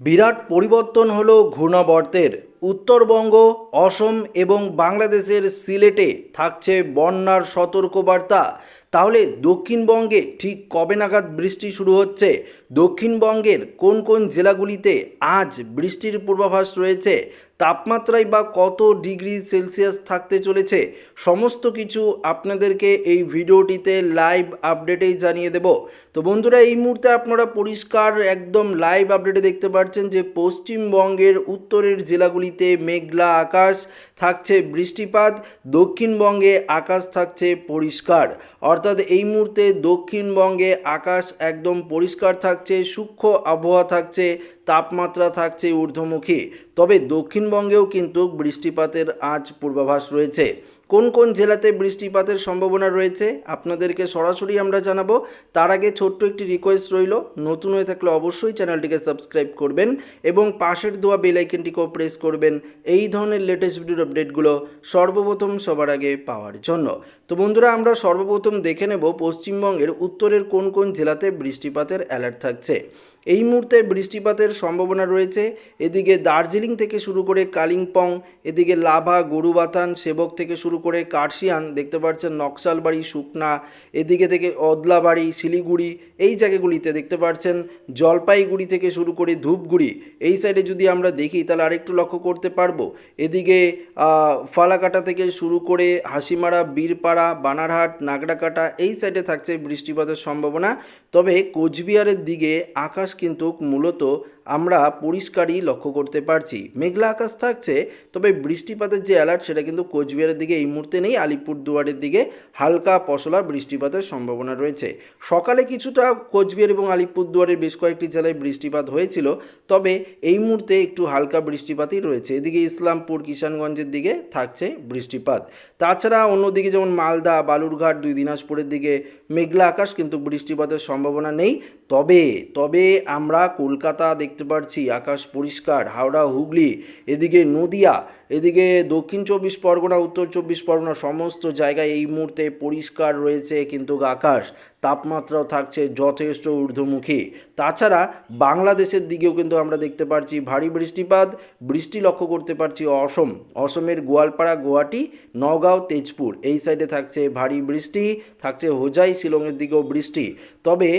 বিরাট পরিবর্তন হলো ঘূর্ণাবর্তের। উত্তরবঙ্গ অসম এবং বাংলাদেশের সিলেটে থাকছে বন্যার সতর্কবার্তা। তাহলে দক্ষিণবঙ্গে ঠিক কবে নাগাদ বৃষ্টি শুরু হচ্ছে? দক্ষিণবঙ্গের কোন কোন জেলাগুলিতে আজ বৃষ্টির পূর্বাভাস রয়েছে? তাপমাত্রায় বা কত ডিগ্রি সেলসিয়াস থাকতে চলেছে? সমস্ত কিছু আপনাদেরকে এই ভিডিওটিতে লাইভ আপডেটেই জানিয়ে দেব। তো বন্ধুরা, এই মুহূর্তে আপনারা পরিষ্কার একদম লাইভ আপডেটে দেখতে পাচ্ছেন যে পশ্চিমবঙ্গের উত্তরের জেলাগুলিতে মেঘলা আকাশ থাকছে বৃষ্টিপাত, দক্ষিণবঙ্গে আকাশ থাকছে পরিষ্কার। অর্থাৎ এই মুহূর্তে দক্ষিণবঙ্গে আকাশ একদম পরিষ্কার থাকছে, সূক্ষ্ম আবহাওয়া থাকছে, তাপমাত্রা থাকছে ঊর্ধ্বমুখী। তবে দক্ষিণবঙ্গেও কিন্তু বৃষ্টিপাতের আজ পূর্বাভাস রয়েছে। কোন কোন জেলাতে বৃষ্টিপাতের সম্ভাবনা রয়েছে আপনাদেরকে সরাসরি আমরা জানাব। তার আগে ছোট্ট একটি রিকোয়েস্ট রইল, নতুন হয়ে থাকলে অবশ্যই চ্যানেলটিকে সাবস্ক্রাইব করবেন এবং পাশের দেওয়া বেল আইকনটিকেও প্রেস করবেন। এই ধরনের লেটেস্ট ভিডিওর আপডেটগুলো সর্বপ্রথম সবার আগে পাওয়ার জন্য। তো বন্ধুরা, আমরা সর্বপ্রথম দেখে নেব পশ্চিমবঙ্গের উত্তরের কোন কোন জেলাতে বৃষ্টিপাতের অ্যালার্ট থাকছে। এই মুহূর্তে বৃষ্টিপাতের সম্ভাবনা রয়েছে। এদিকে দার্জিলিং থেকে শুরু করে কালিম্পং, এদিকে লাভা, গরুবাথান সেবক থেকে শুরু করে কার্শিয়ান দেখতে পাচ্ছেন নকশালবাড়ি, শুকনা, এদিকে থেকে অদলাবাড়ি, শিলিগুড়ি, এই জায়গাগুলিতে দেখতে পাচ্ছেন জলপাইগুড়ি থেকে শুরু করে ধূপগুড়ি। এই সাইডে যদি আমরা দেখি, তাহলে আরেকটু লক্ষ্য করতে পারব। এদিকে ফালাকাটা থেকে শুরু করে হাসিমারা, বীরপাড়া, বানারহাট, নাগড়াকাটা, এই সাইডে থাকছে বৃষ্টিপাতের সম্ভাবনা। তবে কোচবিহারের দিকে আকাশ কিন্তু মূলত আমরা পরিষ্কারই লক্ষ্য করতে পারছি। মেঘলা আকাশ থাকছে, তবে বৃষ্টিপাতের যে অ্যালার্ট সেটা কিন্তু কোচবিহারের দিকে এই মুহূর্তে নেই, আলিপুরদুয়ারের দিকে হালকা পশলা বৃষ্টিপাতের সম্ভাবনা রয়েছে। সকালে কিছুটা কোচবিহার এবং আলিপুরদুয়ারের বেশ কয়েকটি জেলায় বৃষ্টিপাত হয়েছিল, তবে এই মুহূর্তে একটু হালকা বৃষ্টিপাতই রয়েছে। এদিকে ইসলামপুর, কিষানগঞ্জের দিকে থাকছে বৃষ্টিপাত। তাছাড়া অন্যদিকে যেমন মালদা, বালুরঘাট, দুই দিনাজপুরের দিকে মেঘলা আকাশ, কিন্তু বৃষ্টিপাতের সম্ভাবনা নেই। তবে তবে আমরা কলকাতা দেখতে পাচ্ছি আকাশ পরিষ্কার হাওড়া হুগলি এদিকে নদিয়া এদিকে দক্ষিণ চব্বিশ পরগনা, উত্তর চব্বিশ পরগনা সমস্ত জায়গায় এই মুহূর্তে পরিষ্কার রয়েছে কিন্তু আকাশ। তাপমাত্রাও থাকছে যথেষ্ট ঊর্ধ্বমুখী। তাছাড়া বাংলাদেশের দিকেও কিন্তু আমরা দেখতে পাচ্ছি ভারী বৃষ্টিপাত। বৃষ্টি লক্ষ্য করতে পারছি অসম। অসমের গোয়ালপাড়া, গুয়াহাটি নগাঁও তেজপুর এই সাইডে থাকছে ভারী বৃষ্টি, থাকছে হোজাই, শিলংয়ের দিকেও বৃষ্টি। তবে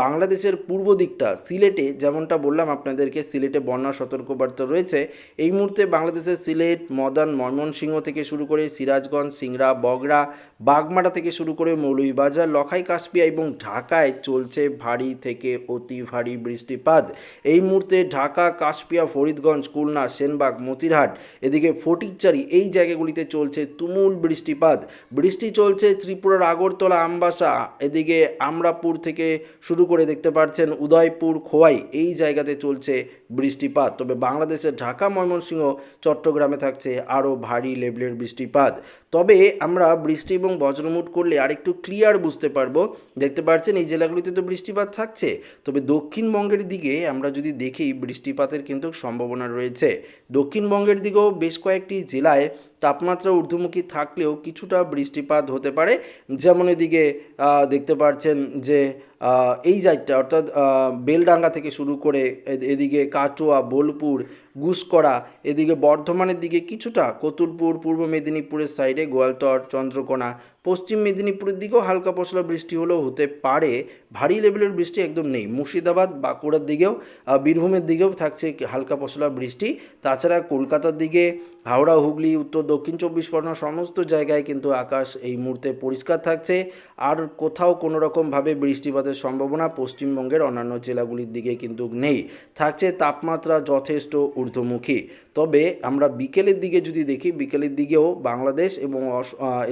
বাংলাদেশের পূর্ব দিকটা, সিলেটে যেমনটা বললাম আপনাদেরকে, সিলেটে বন্যা সতর্কবার্তা রয়েছে। এই মুহূর্তে বাংলাদেশের সিলেট মদন, ময়মনসিংহ থেকে শুরু করে সিরাজগঞ্জ, সিংড়া বগরা বাগমারা থেকে শুরু করে মৌলভীবাজার, লখাই, কাশপিয়া এবং ঢাকায় চলছে ভারী থেকে অতি ভারী বৃষ্টিপাত। এই মুহূর্তে ঢাকা, কাশপিয়া, ফরিদগঞ্জ, খুলনা, সেনবাগ, মতিরহাট, এদিকে ফটিকচারি এই জায়গাগুলিতে চলছে তুমুল বৃষ্টিপাত। বৃষ্টি চলছে ত্রিপুরার আগরতলা, আমবাসা, এদিকে আমরাপুর থেকে শুরু করে দেখতে পাচ্ছেন উদয়পুর, খোয়াই এই জায়গাতে চলছে বৃষ্টিপাত। তবে বাংলাদেশের ঢাকা, ময়মনসিংহ, চট্টগ্রামে থাকছে আরও ভারী লেভেলের বৃষ্টিপাত। তবে আমরা বৃষ্টি এবং বজ্রমুট করলে আরেকটু ক্লিয়ার বুঝতে পারব। দেখতে পাচ্ছেন এই জেলাগুলিতে তো বৃষ্টিপাত থাকছে। তবে দক্ষিণবঙ্গের দিকে আমরা যদি দেখি, বৃষ্টিপাতের কিন্তু সম্ভাবনা রয়েছে। দক্ষিণবঙ্গের দিকেও বেশ কয়েকটি জেলায় তাপমাত্রা ঊর্ধ্বমুখী থাকলেও কিছুটা বৃষ্টিপাত হতে পারে। যেমন এদিকে দেখতে পাচ্ছেন যে এই সাইডটা অর্থাৎ বেলডাঙ্গা থেকে শুরু করে এদিকে কাটোয়া বোলপুর গুসকরা এদিকে বর্ধমানের দিকে কিছুটা কতুলপুর, পূর্ব মেদিনীপুরের সাইডে গোয়ালতর, চন্দ্রকোনা। পশ্চিম মেদিনীপুরের দিকেও হালকা পশলা বৃষ্টি হলেও হতে পারে। ভারী লেভেলের বৃষ্টি একদম নেই। মুর্শিদাবাদ, বাঁকুড়ার দিকেও বীরভূমের দিকেও থাকছে হালকা পশলা বৃষ্টি। তাছাড়া কলকাতার দিকে হাওড়া, হুগলি, উত্তর, দক্ষিণ চব্বিশ পরগনা সমস্ত জায়গায় কিন্তু আকাশ এই মুহূর্তে পরিষ্কার থাকছে। আর কোথাও কোনো রকমভাবে বৃষ্টিপাতের সম্ভাবনা পশ্চিমবঙ্গের অন্যান্য জেলাগুলির দিকে কিন্তু নেই। থাকছে তাপমাত্রা যথেষ্ট ঊর্ধ্বমুখী তবে আমরা বিকেলের দিকে যদি দেখি, বিকেলের দিকেও বাংলাদেশ এবং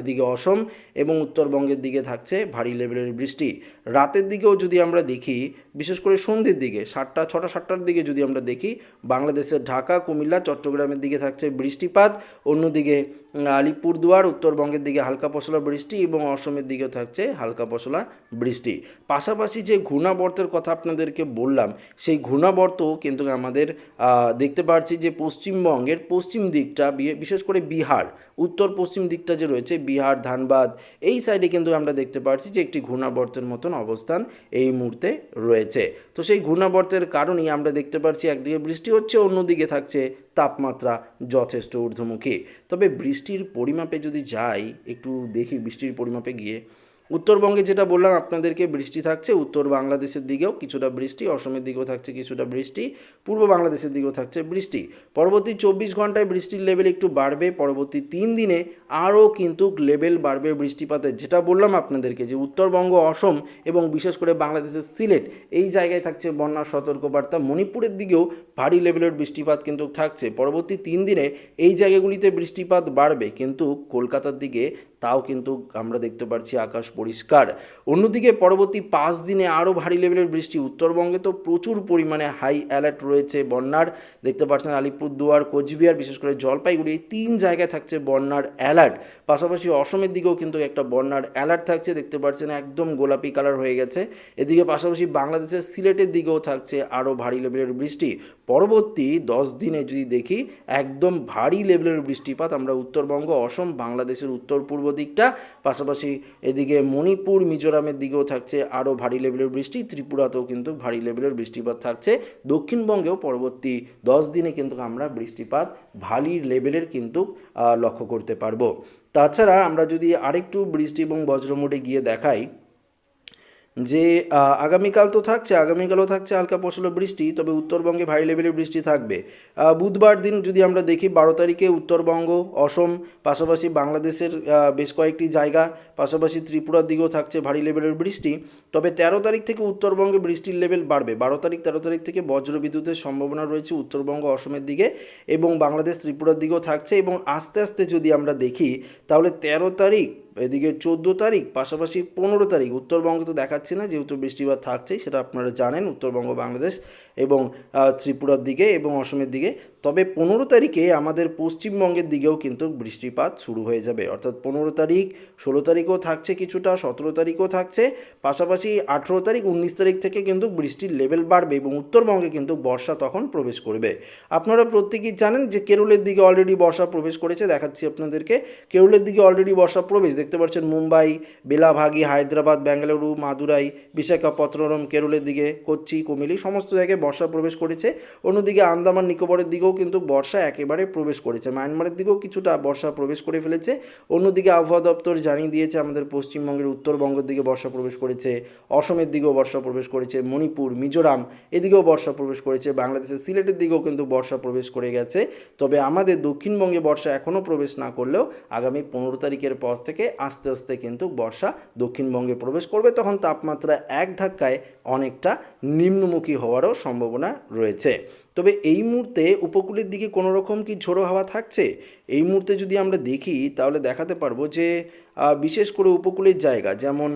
এদিকে অসম এবং উত্তরবঙ্গের দিকে থাকছে ভারী লেভেলের বৃষ্টি। রাতের দিকেও যদি আমরা দেখি, বিশেষ করে সন্ধ্যের দিকে, সাতটা, ছটা, সাতটার দিকে যদি আমরা দেখি, বাংলাদেশের ঢাকা, কুমিল্লা, চট্টগ্রামের দিকে থাকছে বৃষ্টিপাত। অন্যদিকে আলিপুরদুয়ার, উত্তরবঙ্গের দিকে হালকা পশলা বৃষ্টি এবং অসমের দিকেও থাকছে হালকা পশলা বৃষ্টি। পাশাপাশি যে ঘূর্ণাবর্তের কথা আপনাদেরকে বললাম, সেই ঘূর্ণাবর্ত কিন্তু আমাদের দেখতে দেখতে পাচ্ছি যে পশ্চিমবঙ্গের পশ্চিম দিকটা বিশেষ করে বিহার, উত্তর পশ্চিম দিকটা যে রয়েছে, বিহার, ধানবাদ, এই সাইডে কিন্তু আমরা দেখতে পাচ্ছি যে একটি ঘূর্ণাবর্তের মতন অবস্থান এই মুহূর্তে রয়েছে। তো সেই ঘূর্ণাবর্তের কারণেই আমরা দেখতে পাচ্ছি একদিকে বৃষ্টি হচ্ছে, অন্যদিকে থাকছে তাপমাত্রা যথেষ্ট ঊর্ধ্বমুখী। তবে বৃষ্টির পরিমাপে যদি যাই, একটু দেখি বৃষ্টির পরিমাপে গিয়ে। উত্তরবঙ্গে যেটা বললাম, আপনাদেরকে বৃষ্টি থাকছে, উত্তর বাংলাদেশের দিকেও কিছুটা বৃষ্টি, অসমের দিকেও থাকছে কিছুটা বৃষ্টি, পূর্ব বাংলাদেশের দিকেও থাকছে বৃষ্টি। পরবর্তী চব্বিশ ঘন্টায় বৃষ্টির লেভেল একটু বাড়বে, পরবর্তী তিন দিনে আরও কিন্তু লেভেল বাড়বে বৃষ্টিপাতের। যেটা বললাম আপনাদেরকে যে উত্তরবঙ্গ, অসম এবং বিশেষ করে বাংলাদেশের সিলেট, এই জায়গায় থাকছে বন্যার সতর্কবার্তা। মণিপুরের দিকেও ভারী লেভেলের বৃষ্টিপাত কিন্তু থাকছে। পরবর্তী তিন দিনে এই জায়গাগুলিতে বৃষ্টিপাত বাড়বে, কিন্তু কলকাতার দিকে তাও কিন্তু আমরা দেখতে পাচ্ছি আকাশ পরিষ্কার। অন্যদিকে পরবর্তী পাঁচ দিনে আরও ভারী লেভেলের বৃষ্টি। উত্তরবঙ্গে তো প্রচুর পরিমাণে হাই অ্যালার্ট রয়েছে বন্যার। দেখতে পাচ্ছেন আলিপুরদুয়ার, কোচবিহার, বিশেষ করে জলপাইগুড়ি, এই তিন জায়গায় থাকছে বন্যার অ্যালার্ট পাশাপাশি অসমের দিকেও কিন্তু একটা বন্যার অ্যালার্ট থাকছে, দেখতে পাচ্ছেন একদম গোলাপি কালার হয়ে গেছে। এদিকে পাশাপাশি বাংলাদেশের সিলেটের দিকেও থাকছে আরও ভারী লেভেলের বৃষ্টি। পরবর্তী দশ দিনে যদি দেখি, একদম ভারী লেভেলের বৃষ্টিপাত আমরা উত্তরবঙ্গ, অসম, বাংলাদেশের উত্তর পূর্ব দিকটা, পাশাপাশি এদিকে মণিপুর, মিজোরামের দিকেও থাকছে আরও ভারী লেভেলের বৃষ্টি, ত্রিপুরাতেও কিন্তু ভারী লেভেলের বৃষ্টিপাত থাকছে। দক্ষিণবঙ্গেও পরবর্তী দশ দিনে কিন্তু আমরা বৃষ্টিপাত ভারী লেভেলের কিন্তু লক্ষ্য করতে পারব। তাছাড়া আমরা যদি আরেকটু বৃষ্টি এবং বজ্রমোটে গিয়ে দেখাই, যে আগামীকাল তো থাকছে, আগামীকালও থাকছে হালকা পশলা বৃষ্টি, তবে উত্তরবঙ্গে ভারী লেভেলের বৃষ্টি থাকবে। বুধবার দিন যদি আমরা দেখি, বারো তারিখে উত্তরবঙ্গ, অসম, পাশাপাশি বাংলাদেশের বেশ কয়েকটি জায়গা পাশাপাশি ত্রিপুরার দিকেও থাকছে ভারী লেভেলের বৃষ্টি। তবে তেরো তারিখ থেকে উত্তরবঙ্গে বৃষ্টির লেভেল বাড়বে। বারো তারিখ, তেরো তারিখ থেকে বজ্র বিদ্যুতের সম্ভাবনা রয়েছে উত্তরবঙ্গ, অসমের দিকে এবং বাংলাদেশ ত্রিপুরার দিকেও থাকছে এবং আস্তে আস্তে যদি আমরা দেখি, তাহলে তেরো তারিখ, এদিকে চোদ্দ তারিখ, পাশাপাশি পনেরো তারিখ, উত্তরবঙ্গে তো দেখাচ্ছে না যেহেতু বৃষ্টিপাত থাকছেই সেটা আপনারা জানেন উত্তরবঙ্গ, বাংলাদেশ এবং ত্রিপুরার দিকে এবং অসমের দিকে। তবে পনেরো তারিখে আমাদের পশ্চিমবঙ্গের দিকেও কিন্তু বৃষ্টিপাত শুরু হয়ে যাবে। অর্থাৎ পনেরো তারিখ, ষোলো তারিখও থাকছে, কিছুটা সতেরো তারিখও থাকছে। পাশাপাশি আঠেরো তারিখ, উনিশ তারিখ থেকে কিন্তু বৃষ্টির লেভেল বাড়বে এবং উত্তরবঙ্গে কিন্তু বর্ষা তখন প্রবেশ করবে। আপনারা প্রত্যেকেই জানেন যে কেরলের দিকে অলরেডি বর্ষা প্রবেশ করেছে, দেখাচ্ছি আপনাদেরকে। কেরলের দিকে অলরেডি বর্ষা প্রবেশ, দেখতে পাচ্ছেন মুম্বাই, বেলাভাগি, হায়দ্রাবাদ বেঙ্গালুরু মাদুরাই, বিশাখাপত্তনম, কেরলের দিকে, কোচ্চি কুমিলি সমস্ত জায়গায় বর্ষা প্রবেশ করেছে। অন্যদিকে আন্দামান, নিকোবরের দিকেও কিন্তু বর্ষা একেবারে প্রবেশ করেছে। মায়ানমারের দিকেও কিছুটা বর্ষা প্রবেশ করে ফেলেছে। অন্যদিকে আবহাওয়া দপ্তর জানিয়ে দিয়েছে আমাদের পশ্চিমবঙ্গের উত্তরবঙ্গের দিকে বর্ষা প্রবেশ করেছে, অসমের দিকেও বর্ষা প্রবেশ করেছে, মণিপুর, মিজোরাম এদিকেও বর্ষা প্রবেশ করেছে, বাংলাদেশের সিলেটের দিকেও কিন্তু বর্ষা প্রবেশ করে গেছে। তবে আমাদের দক্ষিণবঙ্গে বর্ষা এখনও প্রবেশ না করলেও আগামী পনেরো তারিখের পর থেকে আস্তে আস্তে কিন্তু বর্ষা দক্ষিণবঙ্গে প্রবেশ করবে। তখন তাপমাত্রা এক ধাক্কায় অনেকটা নিম্নমুখী হওয়ারও সম্ভাবনা রয়েছে। তবে এই মুহূর্তে উপকূলের দিকে কোনো রকম কি ঝোড়ো হাওয়া থাকছে? এই মুহূর্তে যদি আমরা দেখি, তাহলে দেখাতে পারব যে বিশেষ করে উপকূলের জায়গা, যেমন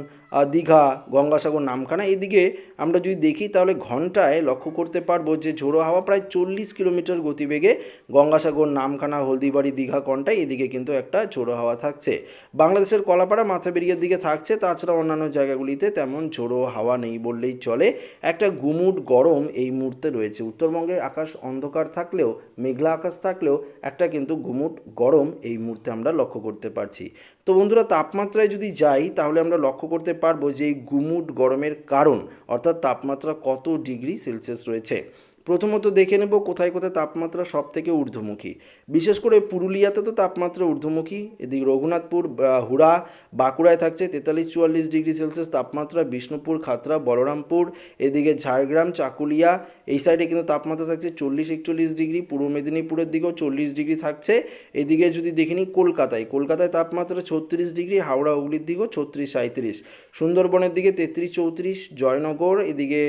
দীঘা, গঙ্গাসাগর, নামখানা, এদিকে আমরা যদি দেখি, তাহলে ঘন্টায় লক্ষ্য করতে পারব যে, ঝোড়ো হাওয়া প্রায় চল্লিশ কিলোমিটার গতিবেগে গঙ্গাসাগর, নামখানা, হলদিবাড়ি, দীঘা কন্টায় এদিকে কিন্তু একটা ঝোড়ো হাওয়া থাকছে। বাংলাদেশের কলাপাড়া, মাথাবেরিয়ার দিকে থাকছে তাছাড়া অন্যান্য জায়গাগুলিতে তেমন ঝোড়ো হাওয়া নেই বললেই চলে। একটা গুমুট গরম এই মুহূর্তে রয়েছে। উত্তরবঙ্গের আকাশ অন্ধকার থাকলেও, মেঘলা আকাশ থাকলেও একটা কিন্তু গুমুট গরম এই মুহূর্তে আমরা লক্ষ্য করতে পারছি। তো বন্ধুরা, তাপমাত্রায় যদি যাই, তাহলে আমরা লক্ষ্য করতে পারব যে এই গুমুট গরমের কারণ, অর্থাৎ তাপমাত্রা কত ডিগ্রি সেলসিয়াস রয়েছে। প্রথমত দেখে নেব কোথায় কোথায় তাপমাত্রা সব থেকে ঊর্ধ্বমুখী। বিশেষ করে পুরুলিয়াতে তো তাপমাত্রা ঊর্ধ্বমুখী, এদিকে রঘুনাথপুর হুড়া, বাঁকুড়ায় থাকছে তেতাল্লিশ চুয়াল্লিশ ডিগ্রি সেলসিয়াস তাপমাত্রা, বিষ্ণুপুর খাতড়া বলরামপুর, এদিকে ঝাড়গ্রাম, চাকুলিয়া এই সাইডে কিন্তু তাপমাত্রা থাকছে চল্লিশ একচল্লিশ ডিগ্রি, পূর্ব মেদিনীপুরের দিকেও চল্লিশ ডিগ্রি থাকছে। এদিকে যদি দেখে নিই কলকাতায় কলকাতায় তাপমাত্রা ছত্রিশ ডিগ্রি, হাওড়া হুগলির দিকেও ছত্রিশ সাঁত্রিশ সুন্দরবনের দিকে তেত্রিশ চৌত্রিশ, জয়নগর, এদিকে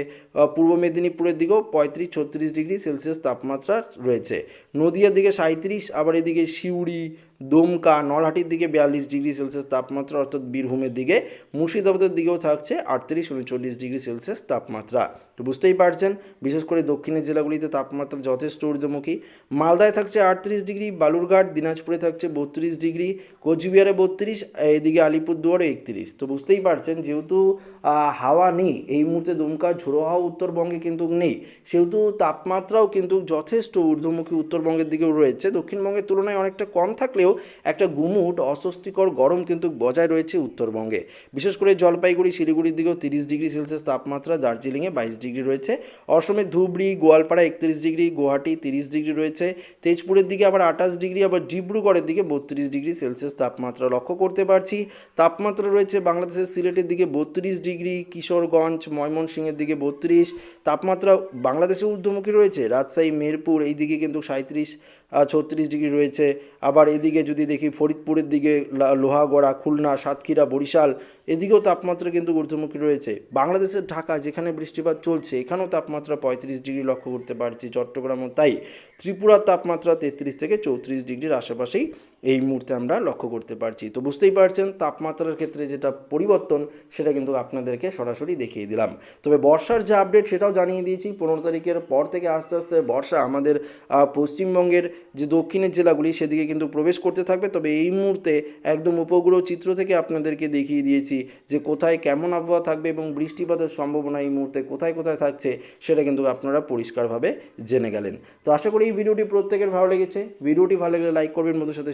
পূর্ব মেদিনীপুরের দিকেও পঁয়ত্রিশ ছত্রিশ ডিগ্রি সেলসিয়াস তাপমাত্রা রয়েছে। নদিয়ার দিকে সাঁত্রিশ আবার এদিকে সিউড়ি দুমকা নলহাটির দিকে বিয়াল্লিশ ডিগ্রি সেলসিয়াস তাপমাত্রা, অর্থাৎ বীরভূমের দিকে মুর্শিদাবাদের দিকেও থাকছে আটত্রিশ উনচল্লিশ ডিগ্রি সেলসিয়াস তাপমাত্রা। তো বুঝতেই পারছেন, বিশেষ করে দক্ষিণের জেলাগুলিতে তাপমাত্রা যথেষ্ট ঊর্ধ্বমুখী। মালদায় থাকছে আটত্রিশ ডিগ্রি, বালুরঘাট, দিনাজপুরে থাকছে বত্রিশ ডিগ্রি, কোচবিহারে বত্রিশ, এদিকে আলিপুরদুয়ারে একত্রিশ। তো বুঝতেই পারছেন, যেহেতু হাওয়া নেই, এই মুহূর্তে দুমকা ঝোড়ো হাওয়া উত্তরবঙ্গে কিন্তু নেই। সেহেতু তাপমাত্রাও কিন্তু যথেষ্ট ঊর্ধ্বমুখী উত্তরবঙ্গের দিকেও রয়েছে। দক্ষিণবঙ্গের তুলনায় অনেকটা কম থাকলেও একটা গুমুট, অস্বস্তিকর গরম কিন্তু বজায় রয়েছে উত্তরবঙ্গে। বিশেষ করে জলপাইগুড়ি, শিলিগুড়ির দিকেও তিরিশ ডিগ্রি সেলসিয়াস তাপমাত্রা, দার্জিলিংয়ে বাইশ ডিগ্রি রয়েছে। অসমের ধুবড়ি, গোয়ালপাড়া একত্রিশ ডিগ্রি, গুয়াহাটি তিরিশ ডিগ্রি রয়েছে। তেজপুরের দিকে আবার আঠাশ ডিগ্রি, আবার ডিব্রুগড়ের দিকে বত্রিশ ডিগ্রি সেলসিয়াস তাপমাত্রা লক্ষ্য করতে পারছি। তাপমাত্রা রয়েছে বাংলাদেশের সিলেটের দিকে বত্রিশ ডিগ্রি, কিশোরগঞ্জ, ময়মনসিংহের দিকে বত্রিশ। তাপমাত্রা বাংলাদেশে ঊর্ধ্বমুখী রয়েছে, রাজশাহী, মেরপুর এই দিকে কিন্তু সাঁত্রিশ ছত্রিশ ডিগ্রি রয়েছে। আবার এদিকে যদি দেখি ফরিদপুরের দিকে লোহাগড়া, খুলনা, সাতক্ষীরা, বরিশাল, এদিকেও তাপমাত্রা কিন্তু ঊর্ধ্বমুখী রয়েছে। বাংলাদেশের ঢাকা, যেখানে বৃষ্টিপাত চলছে, এখানেও তাপমাত্রা পঁয়ত্রিশ ডিগ্রি লক্ষ্য করতে পারছি চট্টগ্রামও তাই। ত্রিপুরার তাপমাত্রা তেত্রিশ থেকে চৌত্রিশ ডিগ্রির আশেপাশেই এই মুহূর্তে আমরা লক্ষ্য করতে পারছি। তো বুঝতেই পারছেন, তাপমাত্রার ক্ষেত্রে যেটা পরিবর্তন, সেটা কিন্তু আপনাদেরকে সরাসরি দেখিয়ে দিলাম। তবে বর্ষার যে আপডেট সেটাও জানিয়ে দিয়েছি, পনেরো তারিখের পর থেকে আস্তে আস্তে বর্ষা আমাদের পশ্চিমবঙ্গের যে দক্ষিণের জেলাগুলি, সেদিকে কিন্তু প্রবেশ করতে থাকবে। তবে এই মুহূর্তে একদম উপগ্রহ চিত্র থেকে আপনাদেরকে দেখিয়ে দিয়েছি যে কোথায় কেমন আবহাওয়া থাকবে এবং বৃষ্টিপাতের সম্ভাবনা এই মুহূর্তে কোথায় কোথায় থাকছে, সেটা কিন্তু আপনারা পরিষ্কারভাবে জেনে গেলেন। তো আশা করি এই ভিডিওটি প্রত্যেকের ভালো লেগেছে। ভিডিওটি ভালো লাগলে লাইক করবেন বন্ধুর সাথে